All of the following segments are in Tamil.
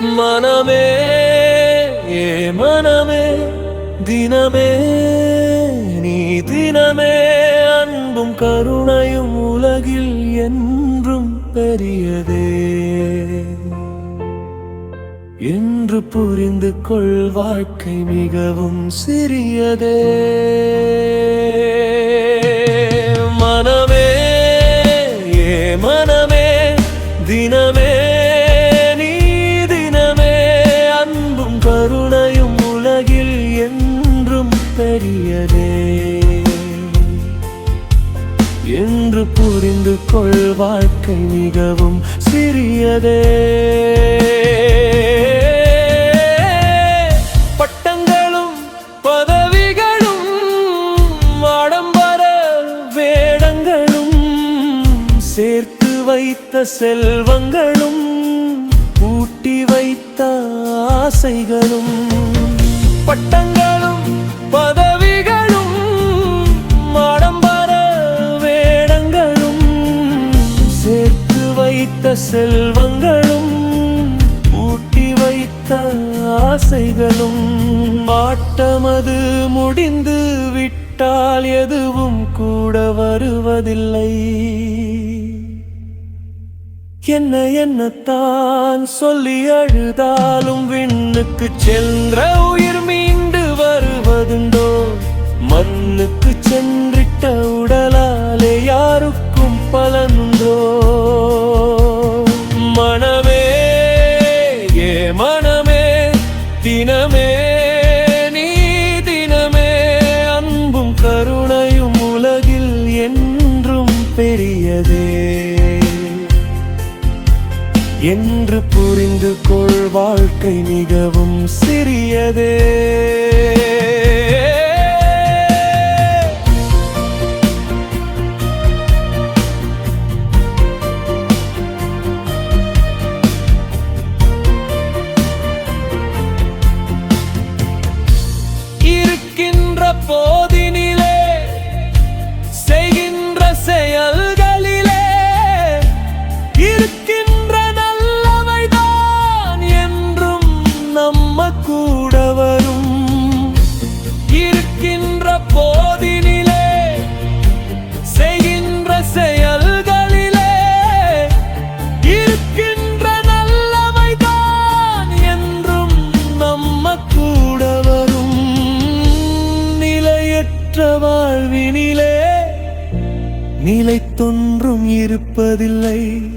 மனமே ஏ மனமே தினமே நீ தினமே அன்பும் கருணையும் உலகில் என்றும் பெரியதே. என்று புரிந்து கொள் வாழ்க்கை மிகவும் சிறியதே. மனமே ஏ மனமே தினமே வாழ்க்கை மிகவும் சிறியதே. பட்டங்களும் பதவிகளும் ஆடம்பர வேடங்களும் சேர்த்து வைத்த செல்வங்களும் பூட்டி வைத்த ஆசைகளும். பட்டங்கள் வைத்த செல்வங்களும் ஊட்டி வைத்த ஆசைகளும் ஆட்டமது முடிந்து விட்டால் எதுவும் கூட வருவதில்லை. என்ன என்னத்தான் சொல்லி அழுதாலும் விண்ணுக்கு சென்ற உயிர் மீண்டு வருவதுண்டோ? மண்ணுக்கு சென்று மனமே தினமே நீ தினமே அன்பும் கருணையும் உலகில் என்றும் பெரியதே. என்று புரிந்து கொள் வாழ்க்கை மிகவும் சிறியதே. நிலைத்தொன்றும் இருப்பதில்லை.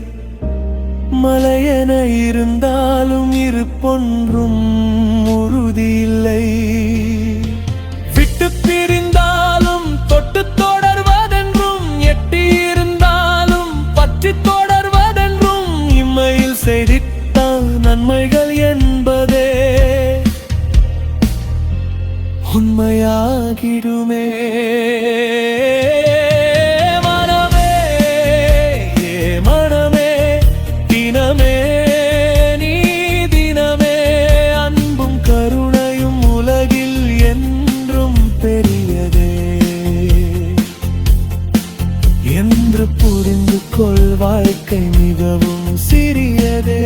மலையென இருந்தாலும் இருப்பொன்றும் உறுதியில்லை. விட்டு பிரிந்தாலும் தொட்டு தொடர்வதென்றும் எட்டி இருந்தாலும் பற்றி தொடர்வதென்றும் இம்மையில் செய்தித்தான் நன்மைகள் என்பதே. உண்மையாகிடுமே. வாழ்க்கை மிகவும் சிறியதே.